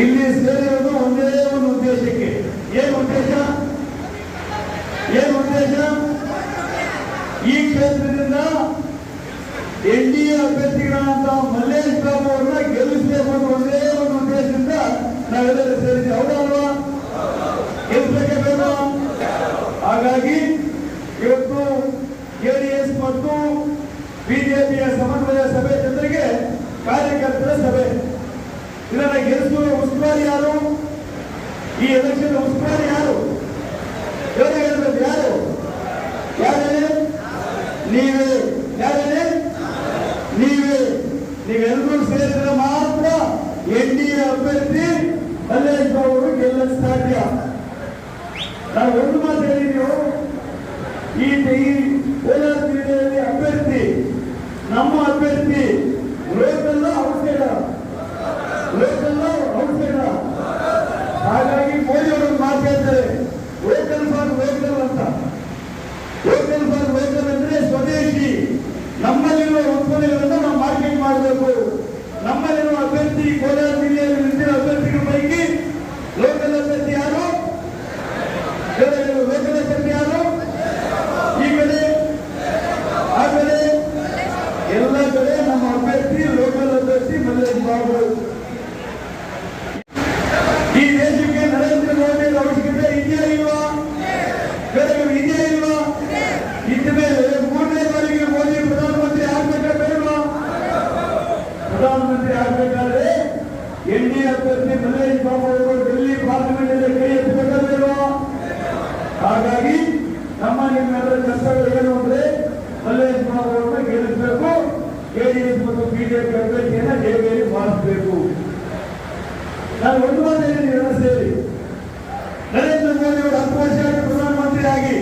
ಇಲ್ಲಿ ಸೇರಿರೋದು ಒಂದೇ ಒಂದು ಉದ್ದೇಶಕ್ಕೆ. ಏನು ಉದ್ದೇಶ? ಏನು ಉದ್ದೇಶ? ಈ ಕ್ಷೇತ್ರದಿಂದ ಎನ್ ಡಿ ಎ ಅಭ್ಯರ್ಥಿಗಳಂತ ಮಲ್ಲೇಶ್ ಬಾಬು ಅವ್ರನ್ನ ಗೆಲ್ಲಿಸಬೇಕು ಅನ್ನೋ ಒಂದೇ ಒಂದು ಉದ್ದೇಶದಿಂದ ನಾವೆಲ್ಲರೂ ಸೇರಿದ್ವಿ. ಹೌದಲ್ವಾ ಗೆಲ್ಲಿಸಬೇಕೇ ಬೇಡ ಹಾಗಾಗಿ ಇವತ್ತು ಎಸ್ ಮತ್ತು ಬಿಜೆಪಿಯ ಸಮನ್ವಯ ಸಭೆ ಜೊತೆಗೆ ಕಾರ್ಯಕರ್ತರ ಸಭೆ. ಇದನ್ನ ಗೆಲ್ಲಿಸುವ ಉಸ್ತುವಾರಿ ಯಾರು? ಈ ಎಲೆಕ್ಷನ್ ಉಸ್ತುವಾರಿ ಯಾರು? ಇವರೇ ಯಾರು? ಯಾರೇ ನೀವೇ. ಯಾರೇ ನೀವೇ. ನೀವೆಲ್ಲರೂ ಸೇರಿದ್ರೆ ಮಾತ್ರ ಎನ್ ಡಿ ಎ ಅಭ್ಯರ್ಥಿ ಮಲ್ಲೇಶ್ ಅವರು ಗೆಲ್ಲಲು ಸಾಧ್ಯ. ನಾವು ಒಂದು ಮಾತು ಹೇಳಿದೆವು. ಈ ಈ ಕೋಲಾರ ಜಿಲ್ಲೆಯಲ್ಲಿ ಅಭ್ಯರ್ಥಿ ನಮ್ಮ ಅಭ್ಯರ್ಥಿ ಲೋಕಲ್ ಔಟ್ಸೈಡರ್ ಲೋಕಲ್ ಔಟ್ಸೈಡರ್ ಹಾಗಾಗಿ ಮೋದಿ ಅವರು ಮಾತು ಹೇಳ್ತಾರೆ ಲೋಕಲ್ ಫಾರ್ ಲೋಕಲ್ ಅಂತ ಲೋಕಲ್ ಫಾರ್ ಲೋಕಲ್ ಅಂದ್ರೆ ಸ್ವದೇಶಿ ನಮ್ಮಲ್ಲಿರುವ ಉತ್ಪನ್ನಗಳನ್ನು ನಾವು ಮಾರ್ಕೆಟ್ ಮಾಡಬೇಕು ನಮ್ಮಲ್ಲಿರುವ ಅಭ್ಯರ್ಥಿ ಕೋಲಾರ ಜಿಲ್ಲೆಯಲ್ಲಿ ನಿಂತಿರೋ ಅಭ್ಯರ್ಥಿಗಳ ಪೈಕಿ ಲೋಕಲ್ ಅಭ್ಯರ್ಥಿ ಯಾರು ಲೋಕಲ್ ಅಭ್ಯರ್ಥಿ ಯಾರು ಈ ಕಡೆ ಆ ಕಡೆ ಎಲ್ಲ ಕಡೆ ನಮ್ಮ ಅಭ್ಯರ್ಥಿ ಲೋಕಲ್ ಅಭ್ಯರ್ಥಿ ಮಲ್ಲೇಶ್ ಬಾಬು ಈ ದೇಶಕ್ಕೆ ನರೇಂದ್ರ ಮೋದಿ ಅವರ ಅವಶ್ಯಕತೆ ಇದೆಯಾ ಇಲ್ವಾ ಬೇರೆ ಇದೆಯಾ ಇಲ್ವಾ ಇದ್ದ ಮೇಲೆ ಮೂರನೇ ಬಾರಿಗೆ ಮೋದಿ ಪ್ರಧಾನಮಂತ್ರಿ ಆಗ್ಬೇಕಾ ಬೇಡವಾ ಪ್ರಧಾನಮಂತ್ರಿ ಆಗ್ಬೇಕಾದ್ರೆ ಎನ್ ಡಿ ಅಭ್ಯರ್ಥಿ ಮಲ್ಲೇಶ್ ಬಾಬು ಅವರು ಡೆಲ್ಲಿ ಪಾರ್ಲಿಮೆಂಟ್ ಅಲ್ಲಿ ಕೈ ಎತ್ತಬೇಕಾ ಬೇಡವಾ ಹಾಗಾಗಿ ನಮ್ಮ ನಿಮ್ಮೆಲ್ಲರ ಕರ್ತವ್ಯ ಏನು ಅಂದ್ರೆ ಮಲ್ಲೇಶ್ ಅವರನ್ನ ಗೆಲ್ಲಿಸಬೇಕು, ಜೆಡಿಎಸ್ ಮತ್ತು ಬಿಜೆಪಿ ಅಭ್ಯರ್ಥಿಯನ್ನ ಜೆಡಿಎಸ್ ಮಾಡಿಸಬೇಕು. ನಾನು ಒಂದು ಮಾತು ಹೇಳಿದ್ದೀನಿ ಸೇರಿ ನರೇಂದ್ರ ಮೋದಿ ಅವರು ಹತ್ತು ವರ್ಷ ಆಗಿ ಪ್ರಧಾನಮಂತ್ರಿ ಆಗಿ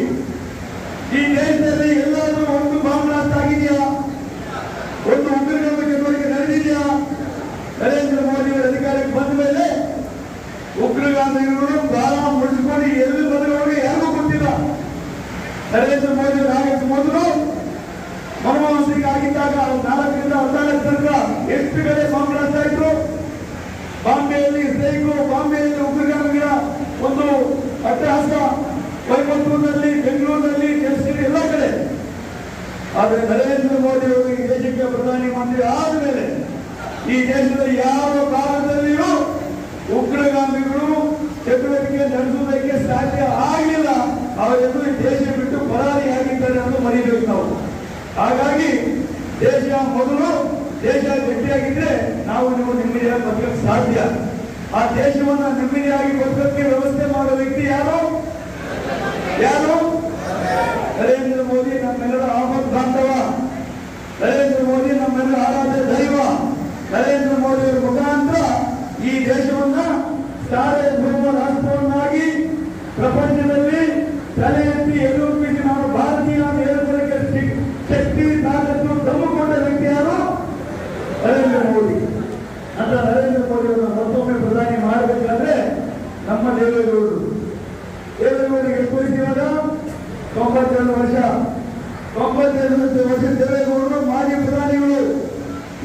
ಈ ದೇಶದಲ್ಲಿ ಎಲ್ಲಾದ್ರೂ ಒಂದು ಬಾಂಬ್ ಬ್ಲಾಸ್ಟ್ ಆಗಿದೆಯಾ ಒಂದು ಉಗ್ರಗಾಮ ಚಟುವಟಿಕೆ ನಡೆದಿದೆಯಾ ನರೇಂದ್ರ ಮೋದಿ ಅವರು ಅಧಿಕಾರಕ್ಕೆ ಬಂದ ಮೇಲೆ ಉಗ್ರಗಾಮಿಗಳು ಬಾಲ ಮುಡಿಸ್ಕೊಂಡು ಎಲ್ಲಿ ಬಂದವರು ಯಾರಿಗೂ ಗೊತ್ತಿಲ್ಲ ನರೇಂದ್ರ ಅವರು ಮೊದಲು ಮನಮೋಹನ್ ಸಿಂಗ್ ಆಗಿದ್ದಾಗ ನಾಲ್ಕರಿಂದ ಹದಿನಾಲ್ಕು ತನಕ ಎಷ್ಟು ಕಡೆ ಬ್ಲಾಸ್ಟ್ ಆಯಿತು ಬಾಂಬೆಯಲ್ಲಿ ಸ್ನೇಹಿತರು, ಬಾಂಬೆಯಲ್ಲಿ ಉಗ್ರಗಾಮಿಗಳ ಒಂದು ಅಟ್ಟಹಾಸ ಕೊಯಮತ್ತೂರಿನಲ್ಲಿ ಬೆಂಗಳೂರಿನಲ್ಲಿ ಕೆಲ್ಸದಲ್ಲಿ ಎಲ್ಲ ಕಡೆ. ಆದರೆ ನರೇಂದ್ರ ಮೋದಿ ಅವರು ಈ ದೇಶಕ್ಕೆ ಪ್ರಧಾನಿ ಮಂತ್ರಿ ಆದ ಮೇಲೆ ಈ ದೇಶದ ಯಾವ ಕಾಲದಲ್ಲಿಯೂ ಉಗ್ರಗಾಮಿಗಳು ಚಟುವಟಿಕೆ ನಡೆಸುವುದಕ್ಕೆ ಸಾಧ್ಯ ಆಗಲಿಲ್ಲ. ಈ ದೇಶ ಮರಿಬೇಕು ನಾವು. ಹಾಗಾಗಿ ದೇಶ ಮೊದಲು ದೇಶ ಗಟ್ಟಿಯಾಗಿದ್ರೆ ನಾವು ನೀವು ನೆಮ್ಮದಿಯಾಗಿ ಬದುಕಕ್ಕೆ ಸಾಧ್ಯ. ಆ ದೇಶವನ್ನ ನೆಮ್ಮದಿಯಾಗಿ ಬದುಕಕ್ಕೆ ವ್ಯವಸ್ಥೆ ಮಾಡುವ ವ್ಯಕ್ತಿ ಯಾರು? ಯಾರು? ನರೇಂದ್ರ ಮೋದಿ, ನಮ್ಮೆಲ್ಲರ ಆಪತ್ ಬಾಂಧವ. ನರೇಂದ್ರ ಮೋದಿ, ನಮ್ಮೆಲ್ಲರ ಆರಾಧ್ಯ ದೈವ. ನರೇಂದ್ರ ಮೋದಿ ಅವರ ಮುಖಾಂತರ ಈ ದೇಶವನ್ನ ಸಾರ್ವಭೌಮ ರಾಷ್ಟ್ರವನ್ನಾಗಿ ಪ್ರಪಂಚದಲ್ಲಿ ತಲೆ ಎತ್ತಿ ಎದುರಿಸಿ ನಾನು ಭಾರತೀಯ ಅಂತ ಹೇಳೋದಕ್ಕೆ ಶಕ್- ಶಕ್ತಿ ತಾಕತ್ತು ದಮ್ಮುಕೊಂಡ ವ್ಯಕ್ತಿ ಯಾರು ನರೇಂದ್ರ ಮೋದಿ ಅಂತ ನರೇಂದ್ರ ಮೋದಿ ಅವರನ್ನು ಮತ್ತೊಮ್ಮೆ ಪ್ರಧಾನಿ ಮಾಡಬೇಕಾದ್ರೆ ನಮ್ಮ ದೇವೇಗೌಡರು ದೇವೇಗೌಡರಿಗೆ ಎಷ್ಟು ವಯಸ್ಸು ಇವಾಗ ತೊಂಬತ್ತೆರಡು ವರ್ಷ ವರ್ಷ ದೇವೇಗೌಡರು, ಮಾಜಿ ಪ್ರಧಾನಿಗಳು,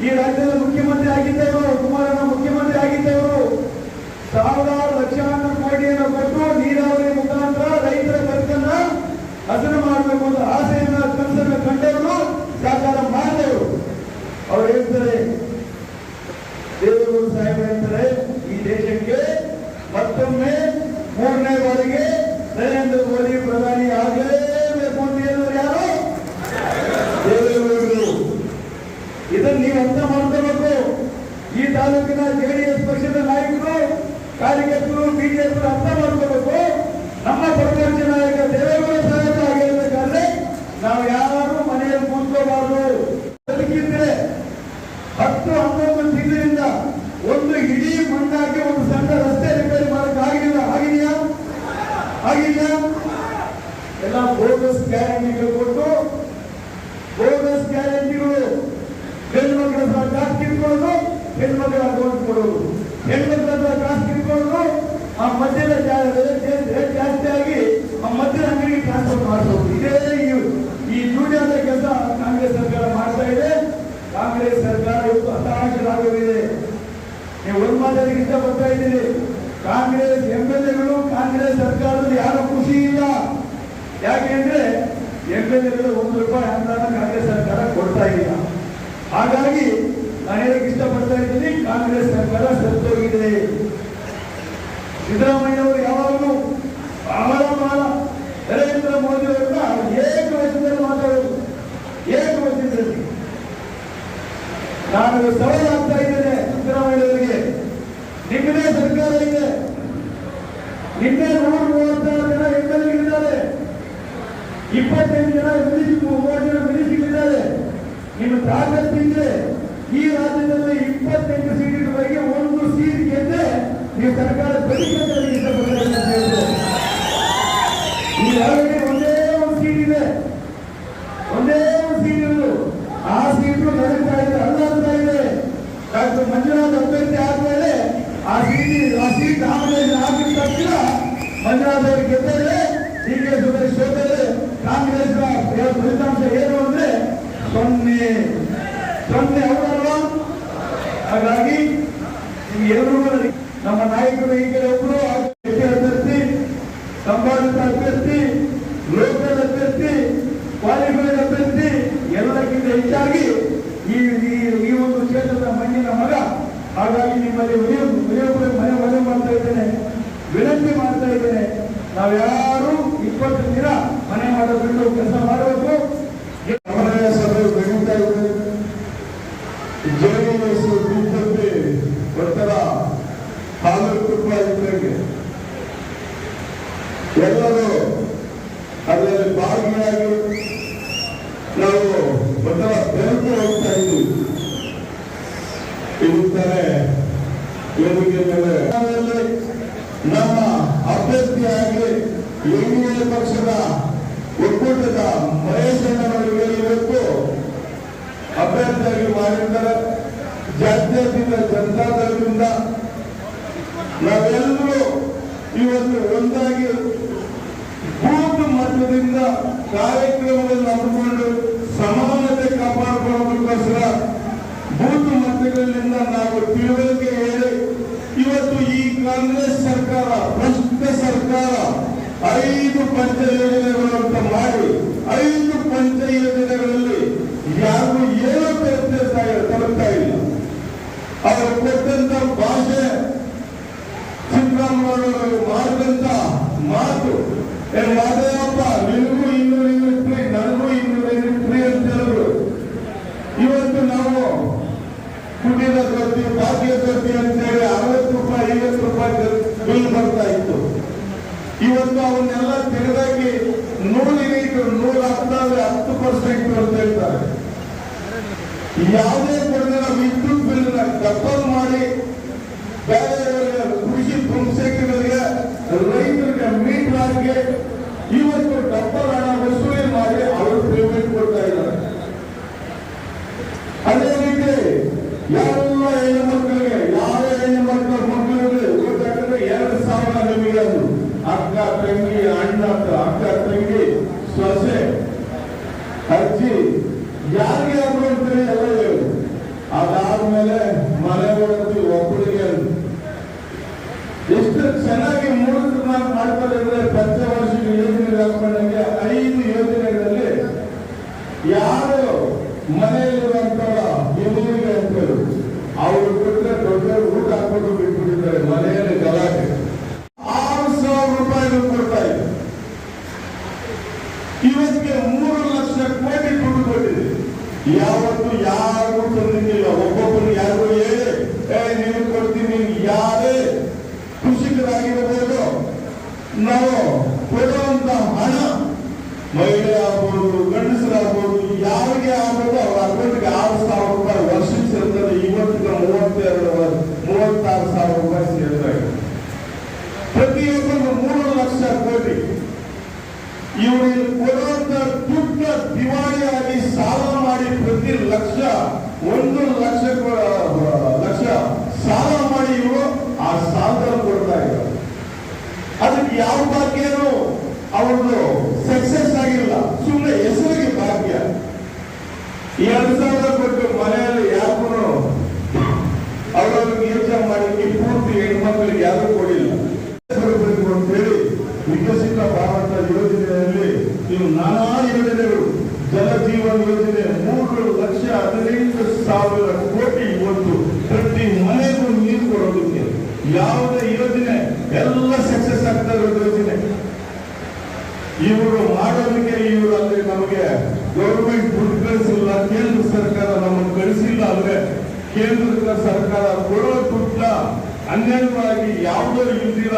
ಈ ರಾಜ್ಯದ ಮುಖ್ಯಮಂತ್ರಿ ಆಗಿದ್ದವರು ಕುಮಾರನ ಮುಖ್ಯಮಂತ್ರಿ ಆಗಿದ್ದವರು, ಸಾವಿರಾರು ಲಕ್ಷಾಂತರ ಕೋಟಿಯನ್ನು ಕೊಟ್ಟು ನೀರಾವರಿ ಮುಖಾಂತರ ರೈತರ ಬದುಕನ್ನ ಹಸನು ಮಾಡಬೇಕು ಅಂತ ಆಸೆಯನ್ನ ಕನಸನ್ನು ಕಂಡವರು ಸಾಕಾರ ಮಾಡಿದವರು ಅವ್ರು ಹೇಳ್ತಾರೆ ಹೆಣ್ಮಕ್ಳ ಅಕೌಂಟ್ ಕೊಡೋದು. ಹೆಣ್ಮಕ್ಳ ಹತ್ರ ಕಾಸು ಆ ಮದ್ಯದ ರೇಟ್ ಜಾಸ್ತಿ ಆಗಿ ಆ ಮದ್ಯದ ಅಂಗಡಿಗೆ ಟ್ರಾನ್ಸ್ಫರ್ ಮಾಡಿಸೋದು ಇದೇ ಈ ದುಡಿಯಾದ ಕೆಲಸ ಕಾಂಗ್ರೆಸ್ ಸರ್ಕಾರ ಮಾಡ್ತಾ ಇದೆ. ಕಾಂಗ್ರೆಸ್ ಸರ್ಕಾರ ಇವತ್ತು ಹತಾಶರಾಗೋಗಿದೆ ನೀವು ಒಂದು ಇಷ್ಟ ಬರ್ತಾ ಇದ್ದೀರಿ. ಕಾಂಗ್ರೆಸ್ ಎಂ ಕಾಂಗ್ರೆಸ್ ಸರ್ಕಾರದಲ್ಲಿ ಯಾರು ಖುಷಿ ಇಲ್ಲ? ಯಾಕೆಂದ್ರೆ ಎಂ ಎಲ್ ಒಂದು ರೂಪಾಯಿ ಅನುದಾನ ಕಾಂಗ್ರೆಸ್ ಸರ್ಕಾರ ಕೊಡ್ತಾ ಇಲ್ಲ. ಹಾಗಾಗಿ ನಾನು ಇಷ್ಟ ಇಷ್ಟಪಡ್ತೀನಿ ಇದ್ದೀನಿ ಕಾಂಗ್ರೆಸ್ ಸರ್ಕಾರ ಸತ್ತೋಗಿದೆ ಸಿದ್ದರಾಮಯ್ಯ ಅವರು ಯಾವಾಗಲೂ ಬಹಳ ಬಹಳ ನರೇಂದ್ರ ಮೋದಿ ಅವರನ್ನ ಏಕವಚನದಲ್ಲಿ ಮಾತಾಡೋದು. ಏಕವಚನದಲ್ಲಿ ನಾನು ಸವಾಲು ಆಗ್ತಾ ಇದ್ದೇನೆ ಸಿದ್ದರಾಮಯ್ಯ ಅವರಿಗೆ ನಿಮ್ಮದೇ ಸರ್ಕಾರ ಇದೆ. ನಿನ್ನೆ ನೂರ ಮೂವತ್ತಾರು ಜನ ಎಂ ಇಪ್ಪತ್ತೆಂಟು ಜನ ಮೂವತ್ತು ಜನ ಮಿನಿಸ್ಟರ್ಗಳಿದ್ದಾರೆ ನಿಮ್ಮ ರಾಜ್ಯದಲ್ಲಿ ಇಪ್ಪತ್ತೆಂಟು ಸೀಟ್ಗಳಿಗೆ ಒಂದು ಸೀಟ್ ಗೆದ್ದೆ ನೀವು ಸರ್ಕಾರ ಈಗಾಗಲೇ ಒಂದೇ ಒಂದು ಸೀಟ್ ಇದೆ. ಒಂದೇ ಒಂದು ಸೀಟ್ ಇರೋದು. ಆ ಸೀಟು ನಡೀತಾ ಇದೆ ಅಲ್ಲಾಗ್ತಾ ಇದೆ. ಡಾಕ್ಟರ್ ಮಂಜುನಾಥ್ ಅಭ್ಯರ್ಥಿ ಆದ್ಮೇಲೆ ಆ ಸೀಟ್ ಆ ಸೀಟ್ ನಾಮಿನೇಷನ್ ಆಗಿದ ತಕ್ಷಣ ಮಂಜುನಾಥ್ ಅವರು ಗೆದ್ದರೆ ಹೀಗೆ ಸೋತರೆ ಕಾಂಗ್ರೆಸ್ ಫಲಿತಾಂಶ ಏನು ಅಂದ್ರೆ ಸೊನ್ನೆ. ಸೊನ್ನೆ. ಎಲ್ಲರೂ ಇರುತ್ತಾರೆ. ವೇದಿಕೆ ಮೇಲೆ ನಮ್ಮ ಅಭ್ಯರ್ಥಿಯಾಗಿ ಎನ್ಡಿಎ ಪಕ್ಷದ ಒಕ್ಕೂಟದ ಮಹೇಶ್ ಅಣ್ಣನವರಿಗೆ ಇವತ್ತು ಅಭ್ಯರ್ಥಿಯಾಗಿ ಮಾಡಿದ್ದಾರೆ ಜಾತ್ಯತೀತ ಜನತಾದಳದಿಂದ ನಾವೆಲ್ಲರೂ ಇವತ್ತು ಒಂದಾಗಿ ಬೂತ್ ಮಟ್ಟದಿಂದ ಕಾರ್ಯಕ್ರಮವನ್ನು ಹಮ್ಮಿಕೊಂಡು ಸಮಾನತೆ ಕಾಪಾಡಿಕೊಳ್ಳೋದಕ್ಕೋಸ್ಕರ ಮಟ್ಟಗಳಿಂದ ನಾವು ತಿಳುವಳಿಕೆ ಹೇಳಿ, ಇವತ್ತು ಈ ಕಾಂಗ್ರೆಸ್ ಸರ್ಕಾರ, ಭ್ರಷ್ಟ ಸರ್ಕಾರ ಐದು ಪಂಚ ಯೋಜನೆಗಳು ಅಂತ ಮಾಡಿ, ಐದು ಪಂಚ ಯೋಜನೆಗಳಲ್ಲಿ ಯಾರು ಏನು ತಲುಪ್ತಾ ತಲುಪ್ತಾ ಇಲ್ಲ. ಅವರು ಕೊಟ್ಟಂತ ಭಾಷೆ ಸಿದ್ದರಾಮಯ್ಯವರು ಮಾಡಿದಂತ ಮಾತು. ಏ ದೊಡ್ಡಿ ಭಾಗ್ಯ ದೊಡ್ಡಿ ಅಂತೇಳಿ ಅರವತ್ತು ರೂಪಾಯಿ, ಐವತ್ತು ರೂಪಾಯಿ ಬಿಲ್ ಬರ್ತಾ ಇತ್ತು. ಇವತ್ತು ಅವನ್ನೆಲ್ಲ ನೂರು ಯೂನಿಟ್ ನೂರ ಹತ್ತಾದ್ರೆ ಹತ್ತು ಪರ್ಸೆಂಟ್ ಅಂತ ಹೇಳ್ತಾರೆ. ಯಾವುದೇ ಕೊಡದೆ ವಿದ್ಯುತ್ ಬಿಲ್ ಡಬಲ್ ಮಾಡಿ ಬೇರೆ ಕೃಷಿ ಪಂಪ್ಸೆಟ್ಗಳಿಗೆ ರೈತರಿಗೆ ಇವತ್ತು ಚೆನ್ನಾಗಿ ಮೂರು ನಾಲ್ಕು ಮಾಡ್ತಾರೆ ಅಂದ್ರೆ ಪಂಚವಾರ್ಷಿಕ ಯೋಜನೆ ಹಾಕೊಂಡಂಗೆ ಐದು ಯೋಜನೆಗಳಲ್ಲಿ ಯಾರು ಮನೆಯಲ್ಲಿರುವಂತವರ ಎದುರಿಗೆ ಅಂತೇಳಿ ಅವರು ಬಿಟ್ಟರೆ ದೊಡ್ಡ ಊಟ ಹಾಕೊಂಡು ಬಿಟ್ಬಿಟ್ಟಿದ್ದಾರೆ ಮನೆಯಲ್ಲಿ ಗಲಾಟೆ. ಆರು ಸಾವಿರ ರೂಪಾಯಿ ಕೊಡ್ತಾ ಇದೆ ಇವತ್ತಿಗೆ ಮೂರು ಲಕ್ಷ ಕೋಟಿ ದುಡ್ಡು ಕೊಟ್ಟಿದೆ. ಯಾವತ್ತು ಯಾರು ತಂದಿದ್ದಿಲ್ಲ ಒಬ್ಬೊಬ್ಬರು ಯಾರು ಹೇಳಿ ನೀವು ಕೊಡ್ತೀನಿ ಯಾರೇ ಕೃಷಿಕರಾಗಿರಬಹುದು ನಾವು ಕೊಡುವಂತ ಹಣ ಮಹಿಳೆ ಆಗ್ಬೋದು ಗಂಡಸರಾಗ್ಬೋದು ಯಾರಿಗೆ ಆಗ್ಬೋದು ಅವ್ರ ಅಕೌಂಟ್ಗೆ ಆರು ಸಾವಿರ ರೂಪಾಯಿ ವರ್ಷಕ್ಕೆ ಸೇರ್ತದೆ ಇವತ್ತಿಗೆ ಮೂವತ್ತೆರಡು ವರ್- ಮೂವತ್ತಾರು ಸಾವಿರ ರೂಪಾಯಿ ಸೇರ್ತಾ ಇದೆ ಪ್ರತಿಯೊಬ್ಬರು ಮೂರು ಲಕ್ಷ ಕೋಟಿ ಇವರು ಕೊಡುವಂತ ದುಡ್ಡ ದಿವಾಳಿಯಾಗಿ ಸಾಲ ಮಾಡಿ ಪ್ರತಿ ಲಕ್ಷ ಒಂದು ಲಕ್ಷ ಕೊ- ಲಕ್ಷ ಸಾಲ ಮಾಡಿ ಇವರು ಆ ಸಾಲದಲ್ಲಿ ಕೊಡ್ತಾ ಇದ್ದಾರೆ ಜೀವನ ಯೋಜನೆ ಮೂರು ಲಕ್ಷ ಹದಿನೈದು ಸಾವಿರ ಕೋಟಿ ಇವತ್ತು ಪ್ರತಿ ಮನೆಗೂ ನೀರು ಕೊಡೋದಕ್ಕೆ. ಯಾವುದೇ ಯೋಜನೆ, ಎಲ್ಲ ಸಕ್ಸಸ್ ಆಗ್ತಾ ಇರೋ ಯೋಜನೆ. ಇವರು ಮಾಡೋದಕ್ಕೆ ಇವರು ಅಲ್ಲಿ ನಮಗೆ ಗೌರ್ಮೆಂಟ್ ದುಡ್ಡು ಕಳಿಸಿಲ್ಲ, ಕೇಂದ್ರ ಸರ್ಕಾರ ನಮ್ಮನ್ನು ಕಳಿಸಿಲ್ಲ ಅಂದ್ರೆ ಕೇಂದ್ರ ಸರ್ಕಾರ ಕೊಡೋ ದುಡ್ಡ ಅನ್ಯಾಯವಾಗಿ ಯಾವುದೋ ಇಲ್ದಿರ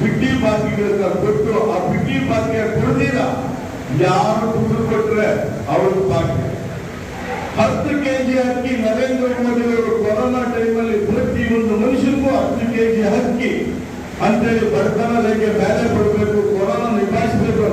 ಬಿಟ್ಟಿ ಬಾಕಿಗಳನ್ನ ಕೊಟ್ಟು ಆ ಬಿಟ್ಟಿ ಬಾಕಿಯ ಕೊಡ್ದಿರ ಯಾರು ದುಡ್ಡು ಕೊಟ್ರೆ ಅವರು ಪಾಠ. ಹತ್ತು ಕೆಜಿ ಅಕ್ಕಿ ನರೇಂದ್ರ ಮೋದಿ ಅವರು ಕೊರೋನಾ ಟೈಮಲ್ಲಿ ಪ್ರತಿ ಒಂದು ಮನುಷ್ಯರಿಗೂ ಹತ್ತು ಕೆಜಿ ಅಕ್ಕಿ ಅಂತೇಳಿ ಬಡತನ ಮೇಲೆ ಕೊಡಬೇಕು, ಕೊರೋನಾ ನಿಭಾಯಿಸಬೇಕು